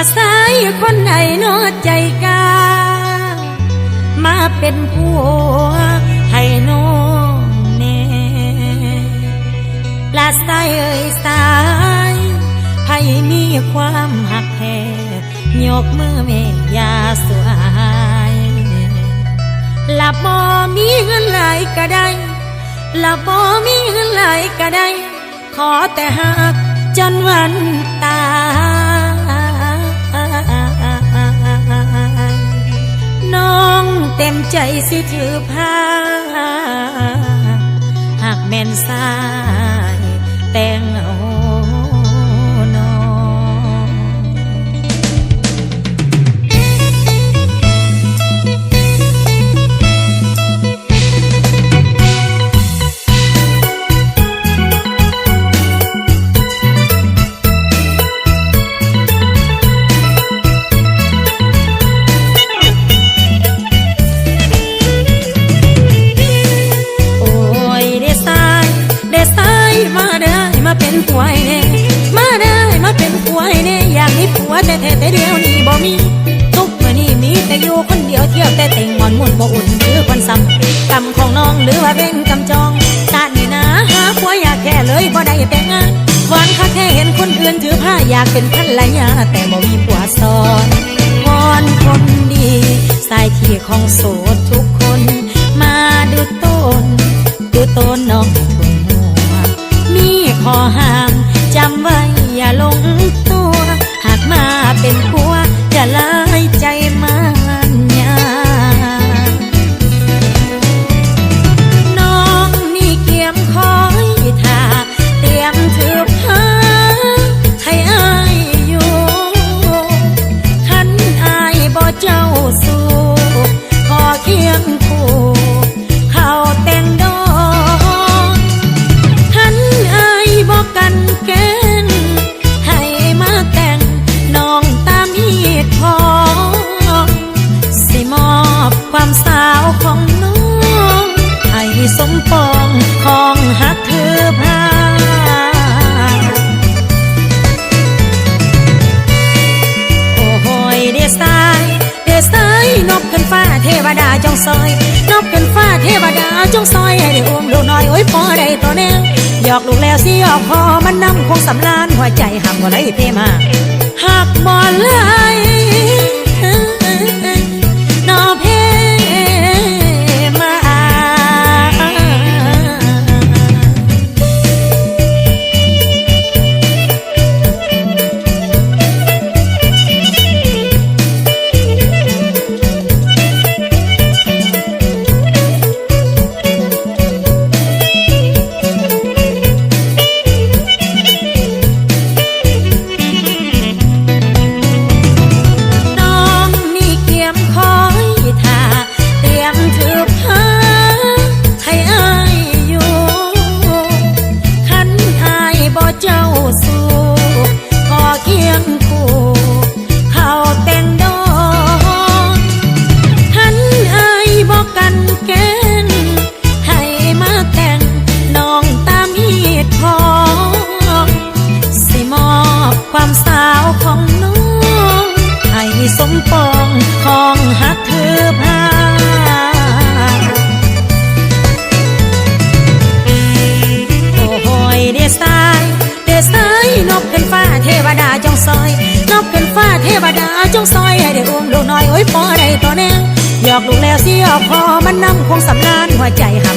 ละสายคนไหนนอใจกา มาเป็นผัวให้น้องแน่ลาสายเอ่ยสายให้มีความหักแท้ยกมือแม่ยาสวายหลับบ่มีเงินไหลายก็ได้ หลับบ่มีเงินไหลายก็ได้ ขอแต่หักจนวันตาย เต็มใจสิถือผ้า หากแม่นสายแต่งเอา มาเนผัวให้แน่มาได้มาเป็นผัวให้แน่อยากมีผัวแต่แต่แต่เดียวนี้บ่มีทุกมื่อนี้มีแต่อยู่คนเดียวเที่ยวแต่เต็งหมอนมุ่นบ่อุ่นคือคนซ้ำกรรมของน้องหรือว่าเป็นกรรมจองชาตินี้นะหาผัวอยากแค่เลยบ่ได้แต่งงานหวานคักแค่เห็นคนอื่นถือผ้าอยากเป็นภรรยาแต่บ่มีผัวซ้อนวอนคนดีสายที่ของโสดทุกคน วจ วดาจงซอยนกขึ้นฟ้าเทวดาจงซอยให้ได้อุ้มลูกน้อยโอ้ยพอได้ตัวแนงหยอกลูกแล้วสิหยอกพอมันนำคงสำลานหัวใจหักบ่ไหลเพมาหักบ่ไหล ปองของหักเธอพาโอ้โหยเดสายเดสายนกขึ้นฟ้าเทวดาจงซอย นกขึ้นฟ้าเทวดาจงซอยให้ได้อุ้มลูกน้อยโอ้ยพอได้ตัวแนงหยอกลูกแล้วสิหยอกพอมันนำคงสำลานหัวใจห